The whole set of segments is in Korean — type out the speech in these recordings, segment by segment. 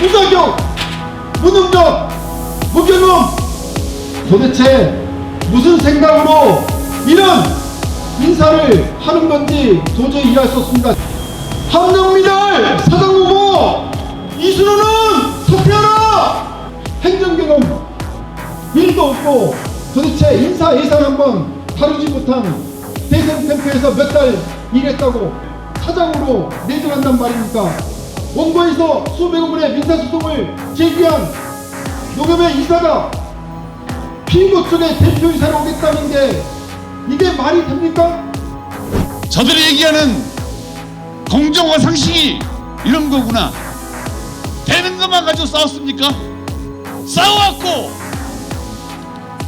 무자격, 무능력, 무경험. 도대체 무슨 생각으로 이런 인사를 하는 건지 도저히 이해할 수 없습니다. 한명미달 사장 후보 이순호는 사퇴하라! 행정 경험 일도 없고 도대체 인사 예산 한번 다루지 못한 대선 캠프에서 몇 달 일했다고 사장으로 내정한단 말입니까? 원고에서 수백억 원의 민사소송을 제기한 녹음의 이사가 피고 쪽에 대표이사로 오겠다는 게 이게 말이 됩니까? 저들이 얘기하는 공정과 상식이 이런 거구나. 되는 것만 가지고 싸웠습니까? 싸워왔고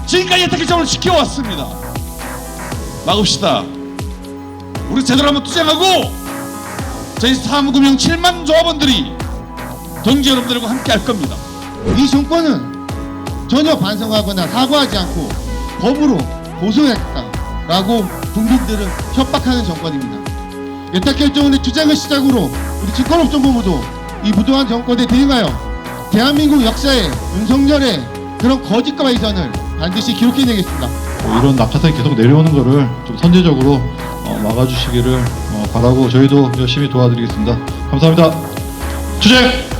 지금까지 혜택결정을 지켜왔습니다. 막읍시다. 우리 제대로 한번 투쟁하고 저희 사무금융 7만 조합원들이 동지 여러분들과 함께 할 겁니다. 이 정권은 전혀 반성하거나 사과하지 않고 법으로 고소했다라고 국민들을 협박하는 정권입니다. 예탁 결정원의 주장을 시작으로 우리 증권업종본부도 이 무도한 정권에 대응하여 대한민국 역사에 윤석열의 그런 거짓과 위선을 반드시 기록해내겠습니다. 뭐 이런 낙하산이 계속 내려오는 거를 좀 선제적으로 어, 막아주시기를 어, 바라고 저희도 열심히 도와드리겠습니다. 감사합니다. 투쟁!